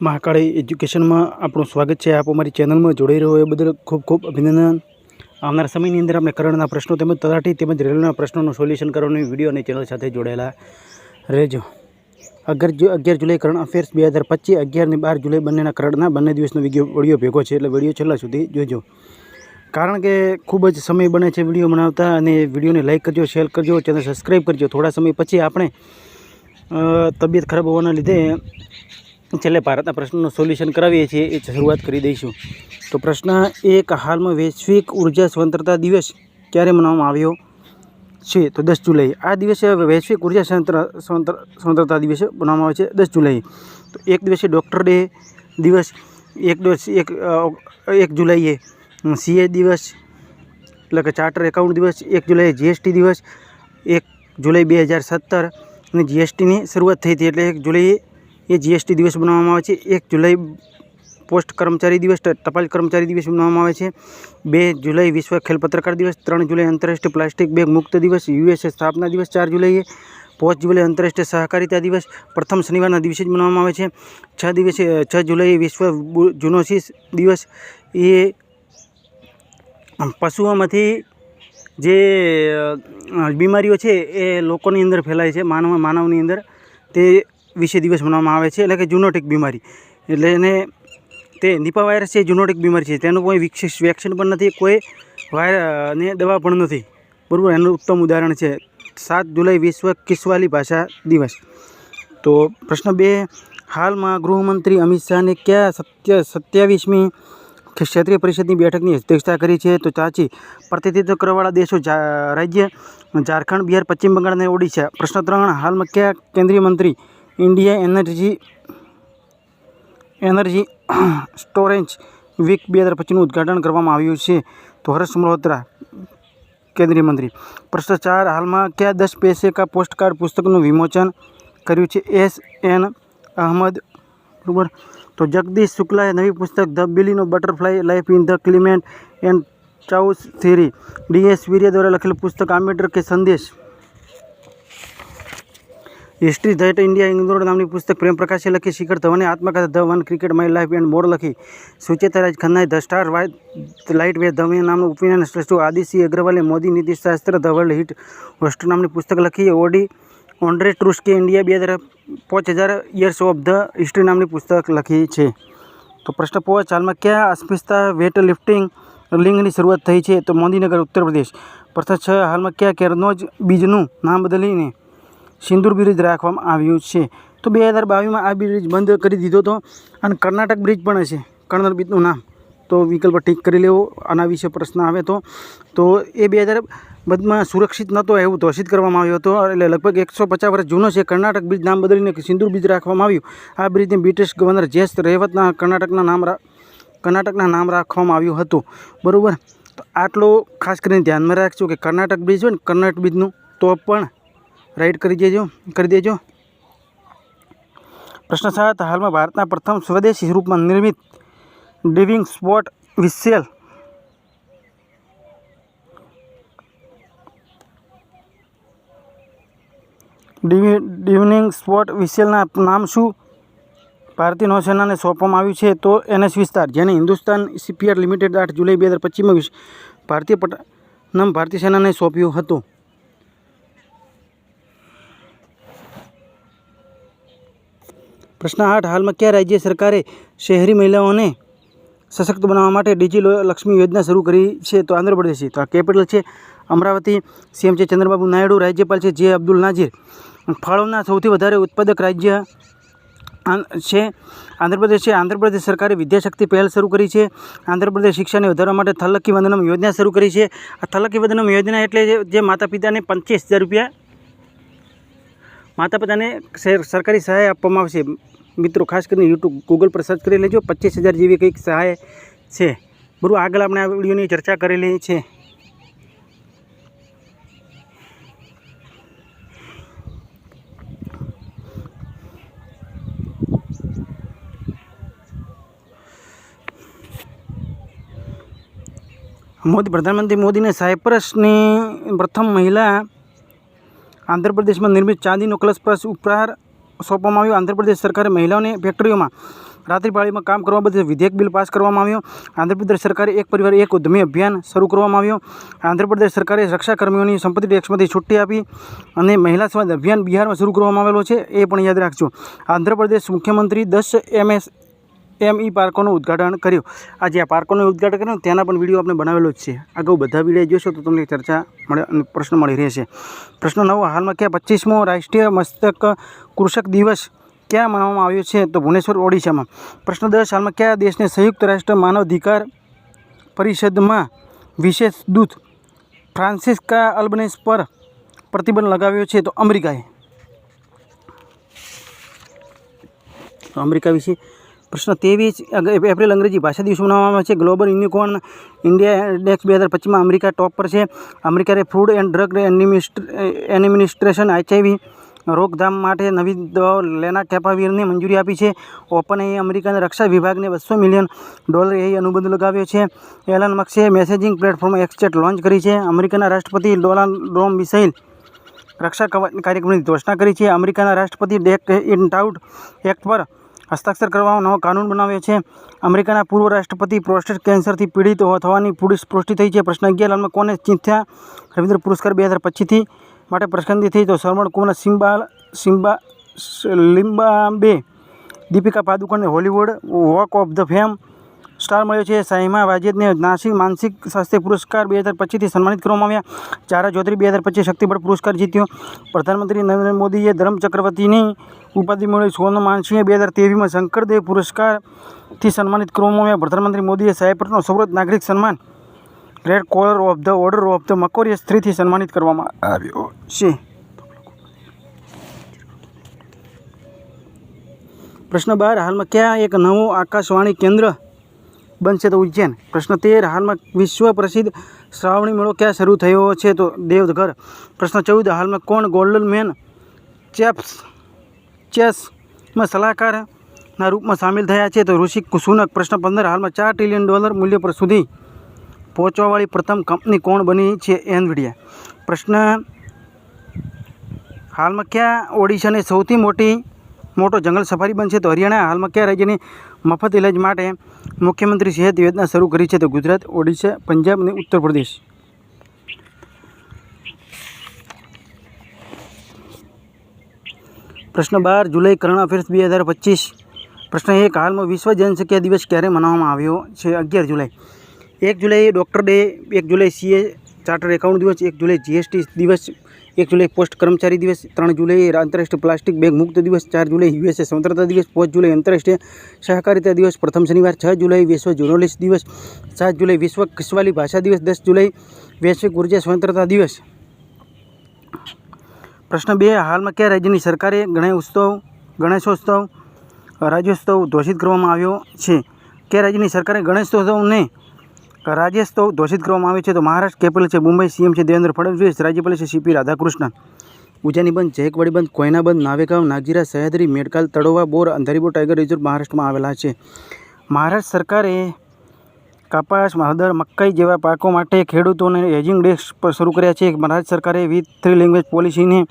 મહાકાળી એજ્યુકેશનમાં આપણું સ્વાગત છે. આપ અમારી ચેનલમાં જોડાઈ રહ્યો એ બદલ ખૂબ ખૂબ અભિનંદન. આવનાર સમયની અંદર આપણે કરણના પ્રશ્નો તેમજ તલાટી તેમજ રેલવેના પ્રશ્નોનું સોલ્યુશન કરવાની વીડિયો અને ચેનલ સાથે જોડાયેલા રહેજો. અગર જો, અગિયાર જુલાઈ કરંટ અફેર્સ બે હજાર પચીસ, અગિયાર અને બાર જુલાઈ બંનેના કરણના બંને દિવસનો વીડિયો ભેગો છે એટલે વીડિયો છેલ્લા સુધી જોજો. કારણ કે ખૂબ જ સમય બને છે વીડિયો બનાવતા અને વિડીયોને લાઇક કરજો, શેર કરજો, ચેનલ સબસ્ક્રાઈબ કરજો. થોડા સમય પછી આપણે તબિયત ખરાબ હોવાના લીધે છેલ્લે ભારતના પ્રશ્નનું સોલ્યુશન કરાવીએ છીએ, એ શરૂઆત કરી દઈશું. તો પ્રશ્ન એક, હાલમાં વૈશ્વિક ઊર્જા સ્વતંત્રતા દિવસ ક્યારે મનાવવામાં આવ્યો છે? તો દસ જુલાઈ. આ દિવસે વૈશ્વિક ઊર્જા સ્વતંત્ર, સ્વતંત્ર- સ્વતંત્રતા દિવસે બનાવવામાં આવે છે દસ જુલાઈ. તો એક દિવસે ડૉક્ટર ડે દિવસ, એક દિવસ, એક એક જુલાઈએ સીએ દિવસ, એટલે કે ચાર્ટર એકાઉન્ટ દિવસ, એક જુલાઈએ જીએસટી દિવસ, એક જુલાઈ બે હજાર સત્તર અને જીએસટીની શરૂઆત થઈ હતી, એટલે એક જુલાઈએ એ જીએસટી દિવસ બનાવવામાં આવે છે. એક જુલાઈ પોસ્ટ કર્મચારી દિવસ ટપાલ કર્મચારી દિવસ બનાવવામાં આવે છે. બે જુલાઈ વિશ્વ ખેલ પત્રકાર દિવસ, ત્રણ જુલાઈ આંતરરાષ્ટ્રીય પ્લાસ્ટિક બેગ મુક્ત દિવસ યુએસએ સ્થાપના દિવસ, ચાર જુલાઈએ પાંચ જુલાઈ આંતરરાષ્ટ્રીય સહકારિતા દિવસ, પ્રથમ શનિવારના દિવસે જ મનાવવામાં આવે છે. છ દિવસે, છ જુલાઈ વિશ્વ જુનોસિસ દિવસ. એ પશુઓમાંથી જે બીમારીઓ છે, એ લોકોની અંદર ફેલાય છે, માનવ, માનવની અંદર. તે વિશે દિવસ મનાવવામાં આવે છે, એટલે કે જુનોટિક બીમારી. એટલે એને તે નિપા વાયરસ છે જુનોટિક બીમારી છે. તેનું કોઈ વિકસિત વેક્સિન પણ નથી, કોઈ વાયર ને દવા પણ નથી. બરાબર, એનું ઉત્તમ ઉદાહરણ છે, સાત જુલાઈ વિશ્વ કિસ્વાલી ભાષા દિવસ. તો પ્રશ્ન બે, હાલમાં ગૃહમંત્રી અમિત શાહને કયા સત્ય, સત્યાવીસમી ક્ષેત્રીય પરિષદની બેઠકની અધ્યક્ષતા કરી છે? તો ચાચી પ્રતિનિધિત્વ કરવાવાળા દેશો રાજ્ય, ઝારખંડ, બિહાર, પશ્ચિમ બંગાળ અને ઓડિશા. પ્રશ્ન ત્રણ, હાલમાં કયા કેન્દ્રીય મંત્રી India energy energy storage week બે હજાર પચીસનું ઉદ્ઘાટન કરવામાં આવ્યું છે. તો હર્ષ મલ્હોત્રા કેન્દ્રીય મંત્રી. ભ્રષ્ટાચાર હાલમાં કયા દસ પૈસે કા પોસ્ટકાર્ડ પુસ્તકનું વિમોચન કર્યું છે? એસ એન અહમદ, બરોબર? તો જગદીશ શુક્લાએ નવી પુસ્તક the બિલીનો butterfly life in the climate and chaos theory. DS વીર્ય દ્વારા લખેલું પુસ્તક આંબેડકર કે સંદેશ? હિસ્ટ્રી ધેટ ઇન્ડિયા ઇન્દોર નામની પુસ્તક પ્રેમ પ્રકાશે લખી શિખર ધવને આત્મકથા the one cricket my life and more લખી. Sucheta Raj ખન્નાએ the star white light way ધવે નામનું ઓપિનિયન શ્રેષ્ઠ આદિસિંહ અગ્રવાલે મોદી નીતિશાસ્ત્ર ધ વર્લ્ડ હિટ હોસ્ટ નામની પુસ્તક લખી. ઓડી ઓન્ડ્રે ટ્રુસ્કે ઇન્ડિયા બે હજાર પાંચ હજાર યર્સ ઓફ ધ હિસ્ટ્રી નામની પુસ્તક લખી છે. તો પ્રશ્ન પાંચ હાલમાં ક્યાં અસ્મિતા વેટ લિફ્ટિંગ લિંગની શરૂઆત થઈ છે? તો મોદીનગર, ઉત્તર પ્રદેશ. પ્રશ્ન છ, હાલમાં ક્યાં કેરનોજ બીજનું નામ બદલીને સિંદૂર બ્રિજ રાખવામાં આવ્યું છે. તો બે હજાર બાવીસમાં આ બ્રિજ બંધ કરી દીધો હતો અને કર્ણાટક બ્રિજ પણ હશે. કર્નલ બ્રિજનું નામ. તો વિકલ્પ ઠીક કરી લેવો, આના વિશે પ્રશ્ન આવે તો. તો એ બે હજાર બધમાં સુરક્ષિત નહોતો એવું ઘોષિત કરવામાં આવ્યો હતો. એટલે લગભગ એકસો પચાસ વર્ષ જૂનો છે કર્ણાટક બ્રિજ. નામ બદલીને સિંદૂર બ્રિજ રાખવામાં આવ્યું. આ બ્રિજને બ્રિટિશ ગવર્નર જેસ રહેવતના કર્ણાટકના નામ કર્ણાટકના નામ રાખવામાં આવ્યું હતું. બરાબર? તો આટલો ખાસ કરીને ધ્યાનમાં રાખજો કે કર્ણાટક બ્રિજ હોય ને કર્ણાટક બ્રિજનું, તો પણ રાઈટ કરી દેજો કરી દેજો. પ્રશ્ન સાત, હાલમાં ભારતના પ્રથમ સ્વદેશી રૂપમાં નિર્મિત ડિવિંગ સ્પોટ વિસેલ ડિવિ ડિવિનિંગ સ્પોટ વિસેલના નામ શું? ભારતીય નૌસેનાને સોંપવામાં આવ્યું છે તો એનએસ વિસ્તાર, જેને હિન્દુસ્તાન સીપીઆર લિમિટેડ આઠ જુલાઈ બે હજાર પચીસમાં ભારતીય પટ, નામ ભારતીય સેનાને સોંપ્યું હતું. પ્રશ્ન આઠ, હાલમાં કયા રાજ્ય સરકારે શહેરી મહિલાઓને સશક્ત બનાવવા માટે ડિજી લક્ષ્મી યોજના શરૂ કરી છે? તો આંધ્રપ્રદેશ તો આ કેપિટલ છે અમરાવતી, સીએમ છે ચંદ્રબાબુ નાયડુ, રાજ્યપાલ છે જે અબ્દુલ નાજીર. ફળોના સૌથી વધારે ઉત્પાદક રાજ્ય છે આંધ્રપ્રદેશ છે. આંધ્રપ્રદેશ સરકારે વિદ્યાશક્તિ પહેલ શરૂ કરી છે. આંધ્રપ્રદેશ શિક્ષાને વધારવા માટે થલક્કી વંદનમ યોજના શરૂ કરી છે. આ થલક્કી વંદનમ યોજના એટલે જે- માતા પિતાને પંચીસ હજાર રૂપિયા માતા પિતાને સર- સરકારી સહાય આપવામાં આવશે. મિત્રો, ખાસ કરીને યુટ્યુબ ગૂગલ પર સર્ચ કરી લેજો. પચીસ હજાર જેવી કંઈક સહાય છે. બરાબર આગળ આપણે આ વિડીયોની ચર્ચા કરેલી છે મોદી, પ્રધાનમંત્રી મોદીને સાયપ્રસની પ્રથમ મહિલા આંધ્રપ્રદેશમાં નિર્મિત ચાંદીનો કલશ પર ઉપહાર સોંપવામાં આવ્યો. આંધ્રપ્રદેશ સરકારે મહિલાઓને ફેક્ટરીઓમાં રાત્રિપાળીમાં કામ કરવા બદલ વિધેયક બિલ પાસ કરવામાં આવ્યો. આંધ્રપ્રદેશ સરકારે એક પરિવાર, એક ઉદ્યમી અભિયાન શરૂ કરવામાં આવ્યો. આંધ્રપ્રદેશ સરકારે રક્ષાકર્મીઓની સંપત્તિ ટેક્સમાંથી છુટ્ટી આપી અને મહિલા સમાજ અભિયાન બિહારમાં શરૂ કરવામાં આવેલો છે, એ પણ યાદ રાખજો. આંધ્રપ્રદેશ મુખ્યમંત્રી દસ એમએસ એમ ઈ પાર્કોનું ઉદ્ઘાટન કર્યું. આ જે આ પાર્કોનું ઉદ્ઘાટન કર્યું, તેના પણ વીડિયો આપણે બનાવેલો જ છે. અગાઉ બધા વીડિયો જોશો તો તમને ચર્ચા મળે પ્રશ્ન મળી રહેશે. પ્રશ્ન નવો, હાલમાં ક્યાં પચીસમો રાષ્ટ્રીય મસ્તક કૃષક દિવસ ક્યાં મનાવવામાં આવ્યો છે? તો ભુવનેશ્વર, ઓડિશામાં. પ્રશ્ન દસ, હાલમાં કયા દેશને સંયુક્ત રાષ્ટ્ર માનવાધિકાર પરિષદમાં વિશેષ દૂત ફ્રાન્સિસ્કા અલ્બનેસ પર પ્રતિબંધ લગાવ્યો છે? તો અમેરિકાએ. તો અમેરિકા વિશે પ્રશ્ન ત્રેવીસ એપ્રિલ અંગ્રેજી ભાષા દિવસ મનાવવામાં આવે છે. ગ્લોબલ યુનિકોર્ન ઇન્ડિયા ઇન્ડેક્સ બે હજાર પચીસમાં અમેરિકા ટોપ પર છે. અમેરિકાએ food and drug administration HIV રોકથામ માટે નવી દવાઓ લેના કેપાવીરને મંજૂરી આપી છે. ઓપન એ અમેરિકાના રક્ષા વિભાગને બસો મિલિયન ડોલર એ અનુબંધ લગાવ્યો છે. એલન મક્સે મેસેજિંગ પ્લેટફોર્મ એક્સચેટ લોન્ચ કરી છે. અમેરિકાના રાષ્ટ્રપતિ ડોનાલ્ડ ડ્રોમ મિસાઇલ રક્ષા કાર્યક્રમની ઘોષણા કરી છે. અમેરિકાના રાષ્ટ્રપતિ ડેક ઇનટાઉટ એક્ટ પર હસ્તાક્ષર કરવાનો નવો કાનૂન બનાવ્યો છે. અમેરિકાના પૂર્વ રાષ્ટ્રપતિ પ્રોસ્ટેટ કેન્સરથી પીડિત થવાની પુષ્ટિ થઈ છે. પ્રશ્ન અગિયાર હાલમાં કોને ચિંત્યા રવિન્દ્ર પુરસ્કાર બે હજાર પચીસથી માટે પ્રસંગી થઈ. તો સરવણ કુમાર સિમ્બા સિમ્બા લિમ્બાબે, Deepika પાદુકોણને Hollywood walk of the fame star મળ્યો છે. સાહિમા વાજેદને નાસિક માનસિક સ્વાસ્થ્ય પુરસ્કાર બે હજાર પચીસથી સન્માનિત કરવામાં આવ્યા. ચારા ચૌધરી બે હજાર પચીસ શક્તિબળ પુરસ્કાર જીત્યો. પ્રધાનમંત્રી નરેન્દ્ર મોદીએ ધર્મ ચક્રવર્તીની ઉપાધિ મળી સોનમ માનસિંહે બે હજાર તેવીસમાં શંકરદેવ પુરસ્કારથી સન્માનિત કરવામાં આવ્યા. પ્રધાનમંત્રી મોદીએ સાયપ્રસનો સર્વોચ્ચ નાગરિક સન્માન, red collar of the order of the Makarios થ્રીથી સન્માનિત કરવામાં આવ્યો છે. પ્રશ્ન બાર, હાલમાં ક્યાં એક નવું આકાશવાણી કેન્દ્ર બનશે તો ઉજ્જૈન. પ્રશ્ન તેર, હાલમાં વિશ્વ પ્રસિદ્ધ શ્રાવણી મેળો ક્યાં શરૂ થયો છે તો દેવઘર? પ્રશ્ન ચૌદ, હાલમાં કોણ ગોલ્ડન મેન ચેપ્સ ચેસમાં સલાહકારના રૂપમાં સામેલ થયા છે તો ઋષિ સુનક પ્રશ્ન પંદર, હાલમાં ચાર ટ્રિલિયન ડોલર મૂલ્ય પર સુધી પહોંચવાવાળી પ્રથમ કંપની કોણ બની છે એનવીડિયા પ્રશ્ન, હાલમાં ક્યાં ઓડિશાની સૌથી મોટી, મોટો જંગલ સફારી બનશે તો હરિયાણા, હાલમાં કયા રાજ્યની મફત ઇલાજ માટે મુખ્યમંત્રી સેહત યોજના શરૂ કરી છે તો ગુજરાત, ઓડિશા, પંજાબ અને ઉત્તર પ્રદેશ. પ્રશ્ન બાર જુલાઈ કરંટ અફેર્સ બે હજાર પચીસ. પ્રશ્ન એક, હાલમાં વિશ્વ જનસંખ્યા દિવસ ક્યારે મનાવવામાં આવ્યો છે? અગિયાર જુલાઈ. એક જુલાઈ ડૉક્ટર ડે, એક જુલાઈ સીએ ચાર્ટર એકાઉન્ટ દિવસ, એક જુલાઈ જીએસટી દિવસ એક જુલાઈ પોસ્ટ કર્મચારી દિવસ, ત્રણ જુલાઈ આંતરરાષ્ટ્રીય પ્લાસ્ટિક બેગ મુક્ત દિવસ, ચાર જુલાઈ યુએસએ સ્વતંત્રતા દિવસ, પાંચ જુલાઈ આંતરરાષ્ટ્રીય સહકારિતા દિવસ, પ્રથમ શનિવાર, છ જુલાઈ વિશ્વ જર્નલિસ્ટ દિવસ, સાત જુલાઈ વિશ્વ કિસ્વાલી ભાષા દિવસ, દસ જુલાઈ વૈશ્વિક ઊર્જા સ્વતંત્રતા દિવસ. પ્રશ્ન બે, હાલમાં કયા રાજ્યની સરકારે ગણેશ ઉત્સવ ગણેશોત્સવ રાજ્યોત્સવ ઘોષિત કરવામાં આવ્યો છે? કયા રાજ્યની સરકારે ગણેશોત્સવને રાજ્યોત્સવ ઘોષિત કરવામાં આવે છે. તો મહારાષ્ટ્ર કેપિટલ છે, મુંબઈ સીએમ છે, દેવેન્દ્ર ફડણવીસ. રાજ્યપાલ છે, સીપી રાધાકૃષ્ણન. ઉજાની બંધ જયકવાડી બંધ કોયના બંધ નાવેગાંવ નાગજીરા સહ્યાદ્રી મેડકાલ તળોવા, બોર, અંધારીબોર, ટાઈગર રિઝર્વ મહારાષ્ટ્રમાં આવેલા છે. મહારાષ્ટ્ર સરકારે કપાસ, હળદર, મકાઈ જેવા પાકો માટે ખેડૂતોને હેજિંગ ડેસ્ક પર શરૂ કર્યા છે. મહારાષ્ટ્ર સરકારે વિથ થ્રી લેંગ્વેજ પોલિસીને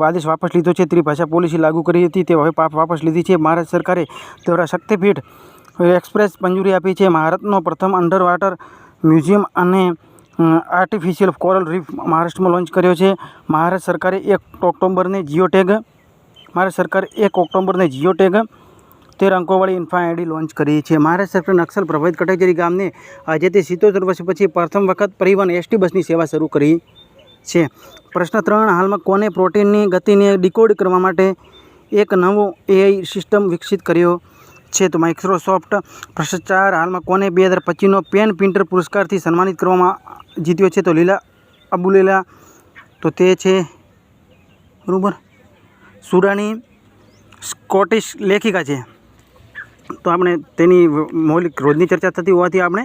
આદેશ વાપસ લીધો છે. ત્રિભાષા પોલિસી લાગુ કરી હતી. તે હવે પાપ વાપસ લીધી છે. મહારાષ્ટ્ર સરકારે દ્વારા શક્તિપીઠ એક્સપ્રેસ મંજૂરી આપી છે. ભારતનો પ્રથમ અંડર વોટર મ્યુઝિયમ અને આર્ટિફિશિયલ કોરલ રીફ મહારાષ્ટ્રમાં લોન્ચ કર્યો છે. મહારાષ્ટ્ર સરકારે એક ઓક્ટોબરને જીઓ ટેગ સરકારે એક ઓક્ટોબરને જીઓ તેર અંકોવાળી ઇન્ફા આઈડી લોન્ચ કરી છે. મહારાષ્ટ્ર સરકારે નક્સલ પ્રભાવિત કટેજરી ગામને આજે તે સિત્તોતેર વર્ષ પછી પ્રથમ વખત પરિવહન એસટી બસની સેવા શરૂ કરી છે. પ્રશ્ન ત્રણ, હાલમાં કોને પ્રોટીનની ગતિને ડિકોડ કરવા માટે એક નવો એઆઈ સિસ્ટમ વિકસિત કર્યો? છે. તો માઇક્રોસોફ્ટ ભ્રષ્ટાચાર ચાર હાલમાં કોને બે હજાર પચીસનો પેન પ્રિન્ટર પુરસ્કારથી સન્માનિત કરવામાં જીત્યો છે તો લીલા અબુલેલા તો તે છે. બરાબર? સુડાની સ્કોટિશ લેખિકા છે. તો આપણે તેની મૌલિક રોજની ચર્ચા થતી હોવાથી આપણે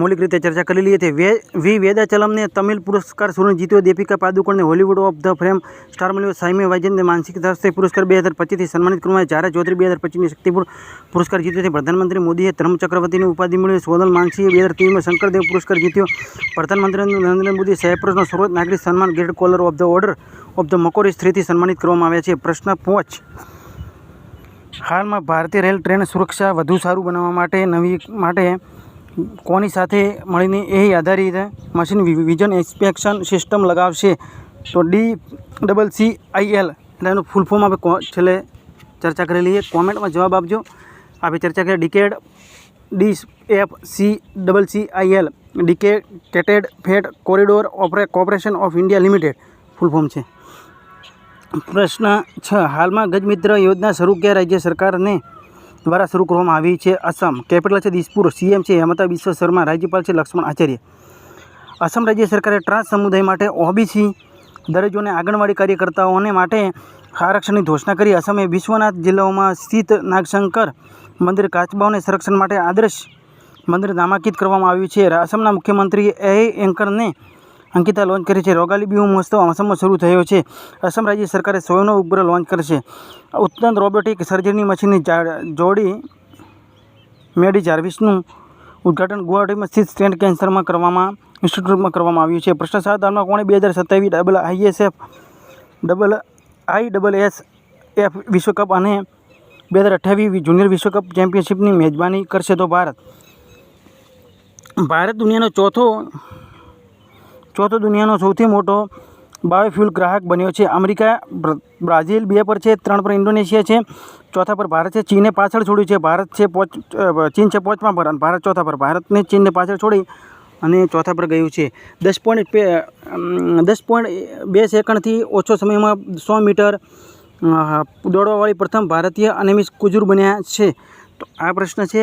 મૌલિક રીતે ચર્ચા કરી લઈએ છીએ વે, વી. વેદાચલમને તમિલ પુરસ્કાર સુરણ જીત્યો Deepika પાદુકોણને Hollywood of the frame star મળ્યો. સાઈમે વાજનને માનસિક સ્વાસ્થ્ય પુરસ્કાર બે હજાર પચીસથી સન્માનિત કરવામાં આવ્યા. જ્યારે ચૌધરી બે હજાર પચીસની શક્તિપુર પુરસ્કાર જીત્યો છે. પ્રધાનમંત્રી મોદીએ ધર્મ ચક્રવર્તીની ઉપાધિ મળી સોનલ માનસીએ બે હજાર ત્રેવીસમાં શંકરદેવ પુરસ્કાર જીત્યો. પ્રધાનમંત્રી નરેન્દ્ર મોદી સાયપ્રસનો સર્વોચ્ચ નાગરિક સન્માન great collar of the order of the Makarios સ્ત્રીથી સન્માનિત કરવામાં આવ્યા છે. પ્રશ્ન પાંચ. હાલમાં ભારતીય રેલ ટ્રેન સુરક્ષા વધુ સારું બનાવવા માટે નવી, માટે કોની સાથે મળીને એ આધારિત મશીન વિઝન ઇન્સ્પેક્શન સિસ્ટમ લગાવશે? તો D double C I L, એટલે એનું ફૂલ ફોર્મ આપણે છેલ્લે ચર્ચા કરી લઈએ. કોમેન્ટમાં જવાબ આપજો. આપણે ચર્ચા કરીએ decade, D F C double C I L dedicated freight corridor ઓપરે, corporation of India limited full form છે. પ્રશ્ન છ, હાલમાં ગજમિત્ર યોજના શરૂ કયા રાજ્ય સરકારને? દ્વારા શરૂ કરવામાં આવી છે અસમ. કેપિટલ છે દિસપુર. સીએમ છે હેમંતા વિશ્વ શર્મા. રાજ્યપાલ છે લક્ષ્મણ આચાર્ય. અસમ રાજ્ય સરકારે ટ્રાન્સ સમુદાય માટે ઓબીસી દરજ્જોને આંગણવાડી કાર્યકર્તાઓને માટે આરક્ષણની ઘોષણા કરી. અસમે વિશ્વનાથ જિલ્લાઓમાં સ્થિત નાગશંકર મંદિર કાચબાઓને સંરક્ષણ માટે આદર્શ મંદિર નામાંકિત કરવામાં આવ્યું છે. અસમના મુખ્યમંત્રી એ. એન્કરને અંકિતા લોન્ચ કરી છે. રોગાલી બિહુ મહોત્સવ આસામમાં શરૂ થયો છે. આસામ રાજ્ય સરકારે સ્વયંનો ઉપગ્રહ લોન્ચ કરશે ઉત્તમ રોબોટિક સર્જરી મશીનની જોડી મેડી જાર્વિસનું ઉદ્ઘાટન ગુવાહાટીમાં સ્થિત સ્ટેટ કેન્સરમાં કરવામાં ઇન્સ્ટિટ્યૂટમાં કરવામાં આવ્યું છે. પ્રશ્ન સાત કોણે બે હજાર સત્યાવીસ double ISF double I double S F વિશ્વકપ અને બે હજાર અઠ્યાવીસ જુનિયર વિશ્વકપ ચેમ્પિયનશિપની મેજબાની કરશે તો ભારત. ભારત દુનિયાનો ચોથો ચોથો દુનિયાનો સૌથી મોટો બાયોફ્યુલ ગ્રાહક બન્યો છે. અમેરિકા બ્રાઝિલ બે પર છે, ત્રણ પર ઇન્ડોનેશિયા છે, ચોથા પર ભારત છે, ચીને પાછળ છોડ્યું છે. ભારત છે પોચ ચીન છે પાંચમા પર અને ભારત ચોથા પર. ભારતને ચીનને પાછળ છોડી અને ચોથા પર ગયું છે. દસ પોઈન્ટ દસ પોઈન્ટ બે સેકન્ડથી ઓછો સમયમાં સો મીટર દોડવાવાળી પ્રથમ ભારતીય અનેમિસ કુજુર બન્યા છે. તો આ પ્રશ્ન છે,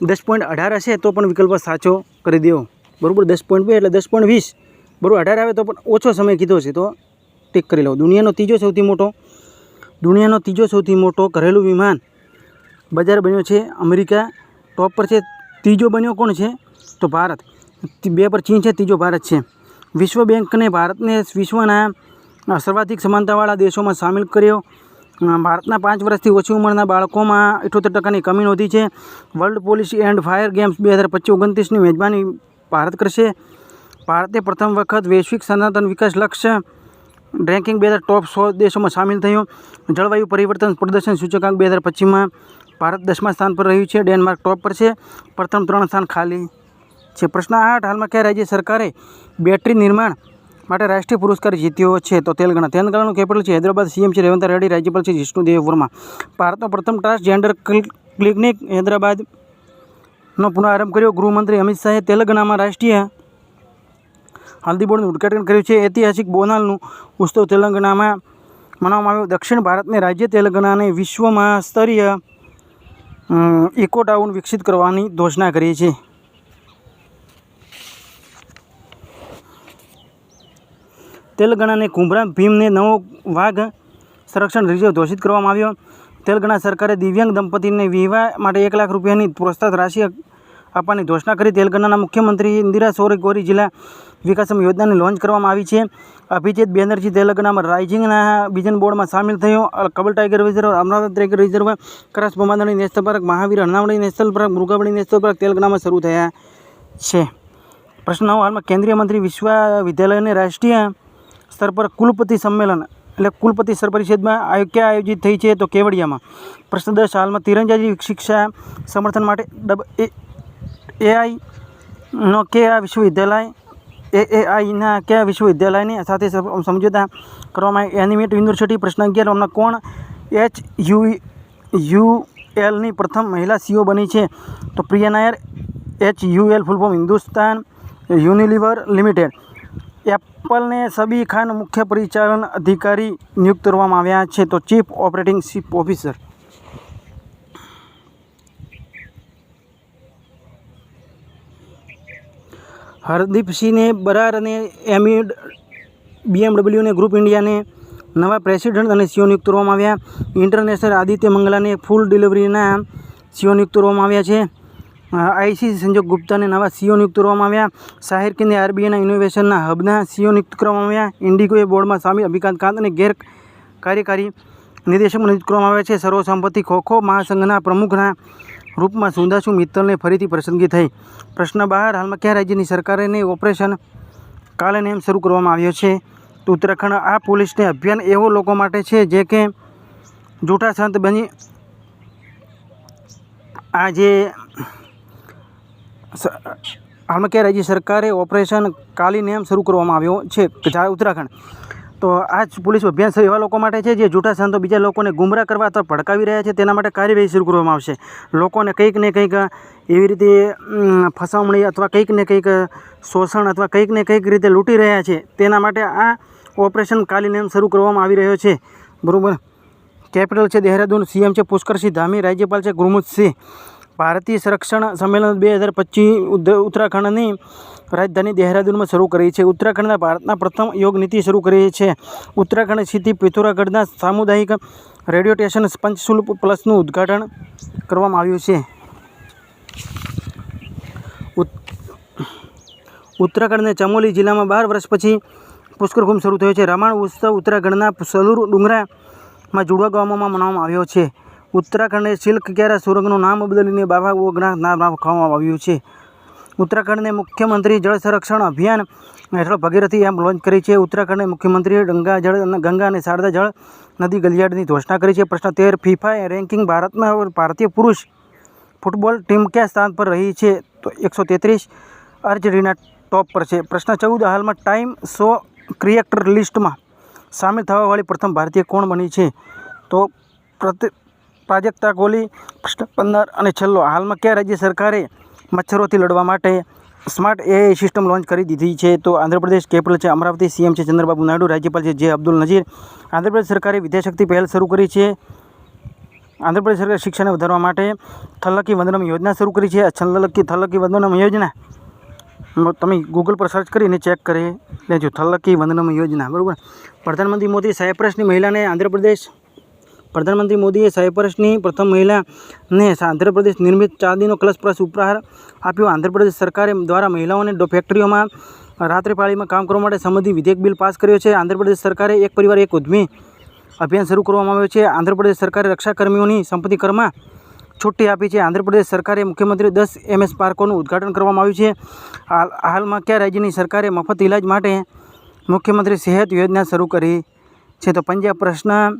દસ પોઈન્ટ અઢાર હશે તો પણ વિકલ્પ સાચો કરી દેવો બરાબર? દસ પોઈન્ટ બે એટલે દસ પોઈન્ટ વીસ. બરાબર, અઢાર આવે તો પણ ઓછો સમય કીધો છે તો ટીક કરી લો દુનિયાનો ત્રીજો સૌથી મોટો, દુનિયાનો ત્રીજો સૌથી મોટો ઘરેલું વિમાન બજાર બન્યો છે અમેરિકા. ટોપ પર છે, ત્રીજો બન્યો કોણ છે? તો ભારત. બે પર ચીન છે, ત્રીજો ભારત છે. વિશ્વ બેંકને ભારતને વિશ્વના સર્વાધિક સમાનતાવાળા દેશોમાં સામેલ કર્યો. ભારતના પાંચ વર્ષથી ઓછી ઉંમરના બાળકોમાં ઇઠોતેર ટકાની કમી નોંધી છે. World police and fire games બે હજાર પચીસ ઓગણત્રીસની મેજબાની ભારત કરશે. ભારતે પ્રથમ વખત વૈશ્વિક સનાતન વિકાસ લક્ષ્ય રેન્કિંગ બે હજાર ટોપ સો દેશોમાં સામેલ થયો. જળવાયુ પરિવર્તન પ્રદર્શન સૂચકાંક બે હજાર પચીસમાં ભારત દસમા સ્થાન પર રહ્યું છે, ડેનમાર્ક ટોપ પર છે. પ્રથમ ત્રણ સ્થાન ખાલી છે. પ્રશ્ન આઠ, હાલમાં કયા રાજ્ય સરકારે બેટરી નિર્માણ માટે રાષ્ટ્રીય પુરસ્કાર જીત્યો છે? તો તેલંગાણા. તેલંગાણાનું કેપિટલ છે, હૈદરાબાદ સીએમ છે રેવંત રેડ્ડી, રાજ્યપાલ છે જિષ્ણુદેવ વર્મા ભારતનો પ્રથમ ટ્રાન્સજેન્ડર ક્લિનિક હૈદરાબાદનો પુનઃઆરંભ કર્યો. ગૃહમંત્રી અમિત શાહે તેલંગાણામાં રાષ્ટ્રીય હલ્દી બોર્ડનું ઉદ્ઘાટન કર્યું છે. ઐતિહાસિક બોનાલનું ઉત્સવ તેલંગાણામાં મનાવવામાં આવ્યો. દક્ષિણ ભારતને રાજ્ય તેલંગાણાને વિશ્વમાં સ્તરીય ઇકો ટાઉન વિકસિત કરવાની ઘોષણા કરી છે. તેલંગાણાને કુંભરા ભીમને નવો વાઘ સંરક્ષણ રિઝર્વ ઘોષિત કરવામાં આવ્યો. તેલંગાણા સરકારે દિવ્યાંગ દંપતીને વિવાહ માટે એક લાખ રૂપિયાની પ્રોત્સાહન રાશિ આપવાની ઘોષણા કરી. તેલંગાણાના મુખ્યમંત્રી ઇન્દિરા સોરેગોરી જિલ્લા વિકાસમ યોજનાને લોન્ચ કરવામાં આવી છે. અભિજીત બેનર્જી તેલંગાણામાં રાઇઝિંગના વિઝન બોર્ડમાં સામેલ થયો. Kawal tiger reserve Amaravati tiger reserve કરાસ બમાદણી national park Mahavir અણાવડી national park Mrugavani national park તેલંગાણામાં શરૂ થયા છે. પ્રશ્ન હાલમાં કેન્દ્રીય મંત્રી વિશ્વવિદ્યાલયને રાષ્ટ્રીય સ્તર પર કુલપતિ સંમેલન એટલે કુલપતિ સ્તર પરિષદમાં ક્યાં આયોજિત થઈ છે તો કેવડિયામાં? પ્રશ્ન દસ હાલમાં તિરંજાજી શિક્ષા સમર્થન માટે ડબ એ કે આ વિશ્વવિદ્યાલય એઆઈના કયા વિશ્વવિદ્યાલયની સાથે સમ- સમજોતા કરવામાં એનિમેટ યુનિવર્સિટી પ્રશ્ન અગિયાર. હમણાં કોણ એચ યુ યુ એલની પ્રથમ મહિલા સીઓ બની છે? તો Priya Nair H U L full form Hindustan Unilever limited. એપલને Sabih Khan મુખ્ય પરિચાલન અધિકારી નિયુક્ત કરવામાં આવ્યા છે. તો ચીફ ઓપરેટિંગ ચીફ ઓફિસર. હરદીપસિંહને બરાર અને એમિડ બીએમડબલ્યુને ગ્રુપ ઇન્ડિયાને નવા પ્રેસિડેન્ટ અને સીઓ નિયુક્ત કરવામાં આવ્યા. ઇન્ટરનેશનલ આદિત્ય મંગલાને ફૂલ ડિલિવરીના સીઓ નિયુક્ત કરવામાં આવ્યા છે. આઈસીસી સંજોગ ગુપ્તાને નવા સીઓ નિયુક્ત કરવામાં આવ્યા. સાહિર કિંદે આરબીઆઈના ઇનોવેશનના હબના સીઓ નિયુક્ત કરવામાં આવ્યા. ઇન્ડિગોએ બોર્ડમાં સામી અભિકાંત કાંત અને ગેર કાર્યકારી નિદેશકો નિયુક્ત કરવામાં આવ્યા છે. સર્વસંમતિ ખોખો મહાસંઘના પ્રમુખના રૂપમાં સુંદાસુ મિત્તલને ફરીથી પસંદગી થઈ. પ્રશ્ન બહાર, હાલમાં કયા રાજ્યની સરકારેને ઓપરેશન કાલે નેમ શરૂ કરવામાં આવ્યો છે? તો ઉત્તરાખંડ આ પોલીસને અભિયાન એવો લોકો માટે છે જે કે જૂઠા સંત બની આ જે હાલમાં કયા રાજ્ય સરકારે ઓપરેશન કાલી નેમ શરૂ કરવામાં આવ્યો છે. ઉત્તરાખંડ. તો આ જ પોલીસ અભિયાન એવા લોકો માટે છે, જે જૂઠા સંતો બીજા લોકોને ગુમરાહ કરવા અથવા ભડકાવી રહ્યા છે, તેના માટે કાર્યવાહી શરૂ કરવામાં આવશે. લોકોને કંઈક ને કંઈક એવી રીતે ફસવણી અથવા કંઈક ને કંઈક, શોષણ અથવા કંઈક ને કંઈક રીતે લૂંટી રહ્યા છે, તેના માટે આ ઓપરેશન કાલી નેમ શરૂ કરવામાં આવી રહ્યો છે. બરાબર? કેપિટલ છે દહેરાદૂન, સીએમ છે પુષ્કરસિંહ ધામી, રાજ્યપાલ છે ગુરમુખસિંહ. ભારતીય સંરક્ષણ સંમેલન બે હજાર પચીસ ઉત્તરાખંડની રાજધાની દહેરાદૂનમાં શરૂ કરી છે. ઉત્તરાખંડના ભારતના પ્રથમ યોગ નીતિ શરૂ કરી છે. ઉત્તરાખંડ સ્થિતિ પિથોરાગઢના સામુદાયિક રેડિયો સ્ટેશન પંચશુલ પ્લસનું ઉદ્ઘાટન કરવામાં આવ્યું છે. ઉત- ઉત્તરાખંડના ચમોલી જિલ્લામાં બાર વર્ષ પછી પુષ્કરકુંભ શરૂ થયો છે. રમાણ ઉત્સવ ઉત્તરાખંડના સલુર ડુંગરામાં જુડવા ગામોમાં મનાવવામાં આવ્યો છે. ઉત્તરાખંડે સિલ્ક ક્યારા સુરંગનું નામ બદલીને બાબા ઓગના નામ રાખવામાં આવ્યું છે. ઉત્તરાખંડને મુખ્યમંત્રી જળ સંરક્ષણ અભિયાન હેઠળ ભગીરથી એમ લોન્ચ કરી છે. ઉત્તરાખંડને મુખ્યમંત્રીએ ગંગા જળ ગંગા અને શારદા જળ નદી ગલિયાડની ઘોષણા કરી છે. પ્રશ્ન તેર, ફિફા રેન્કિંગ ભારતમાં ભારતીય પુરુષ ફૂટબોલ ટીમ કયા સ્થાન પર રહી છે? તો એકસો તેત્રીસ અર્જેન્ટિના ટોપ પર છે. પ્રશ્ન ચૌદ, હાલમાં ટાઈમ શો ક્રિએક્ટર લિસ્ટમાં સામેલ થવાવાળી પ્રથમ ભારતીય કોણ બની છે? તો પ્રતિ, પ્રાજક્તા કોહલી પંદર અને છેલ્લો, હાલમાં કયા રાજ્ય સરકારે મચ્છરોથી લડવા માટે સ્માર્ટ એઆઈ સિસ્ટમ લોન્ચ કરી દીધી છે. તો આંધ્રપ્રદેશ કેપિટલ છે અમરાવતી સીએમ છે ચંદ્રબાબુ નાયડુ, રાજ્યપાલ છે જે અબ્દુલ નજીર. આંધ્રપ્રદેશ સરકારે વિદ્યાશક્તિ પહેલ શરૂ કરી છે. આંધ્રપ્રદેશ સરકારે શિક્ષણને વધારવા માટે થલકી વંદનમ યોજના શરૂ કરી છે. આ થલકી થલકી વંદનમ યોજના. તમે ગૂગલ પર સર્ચ કરીને ચેક કરી લેજો. થલકી વંદનમ યોજના, બરાબર? પ્રધાનમંત્રી મોદી સાયપ્રસની મહિલાને આંધ્રપ્રદેશ પ્રધાનમંત્રી મોદીએ સાયપ્રસની પ્રથમ મહિલાને આંધ્રપ્રદેશ નિર્મિત ચાંદીનો કલશ પ્રસ ઉપહાર આપ્યો. આંધ્રપ્રદેશ સરકારે દ્વારા મહિલાઓને ડો- ફેક્ટરીઓમાં રાત્રે પાળીમાં કામ કરવા માટે સંબંધી વિધેયક બિલ પાસ કર્યો છે. આંધ્રપ્રદેશ સરકારે એક પરિવાર, એક ઉદ્યમી અભિયાન શરૂ કરવામાં આવ્યું છે. આંધ્રપ્રદેશ સરકારે રક્ષાકર્મીઓની સંપત્તિ કરમાં છુટ્ટી આપી છે. આંધ્રપ્રદેશ સરકારે મુખ્યમંત્રી દસ એમએસ પાર્કોનું ઉદ્ઘાટન કરવામાં આવ્યું છે. હાલ, હાલમાં કયા રાજ્યની સરકારે મફત ઇલાજ માટે મુખ્યમંત્રી સેહત યોજના શરૂ કરી છે? તો પંજાબ પ્રશ્ન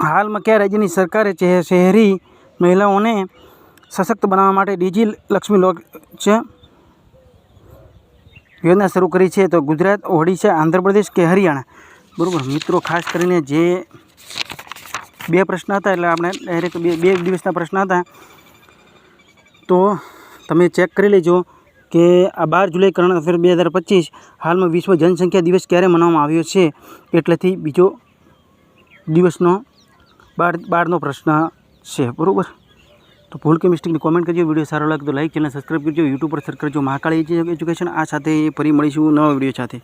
હાલમાં કયા રાજ્યની સરકારે શહેરી મહિલાઓને સશક્ત બનાવવા માટે ડીજી લક્ષ્મી લોક છે યોજના શરૂ કરી છે તો ગુજરાત, ઓડિશા, આંધ્રપ્રદેશ કે હરિયાણા? બરાબર, મિત્રો, ખાસ કરીને જે બે પ્રશ્ન હતા, એટલે આપણે ડાયરેક્ટ બે બે દિવસના પ્રશ્ન હતા. તો તમે ચેક કરી લેજો કે આ બાર જુલાઈ કરંટ અફેર બે હજાર પચીસ હાલમાં વિશ્વ જનસંખ્યા દિવસ ક્યારે મનાવવામાં આવ્યો છે? એટલેથી બીજો દિવસનો બાર બારનો પ્રશ્ન છે, બરાબર? તો ભૂલ કે મિસ્ટેકની કોમેન્ટ કરજો, વીડિયો સારો લાગે તો લાઈક ચેનલ સબસ્ક્રાઈબ કરજો યુટ્યુબ પર સર્ચ કરજો, મહાકાળી એજ્યુકેશન. આ સાથે ફરી મળીશું નવા વીડિયો સાથે.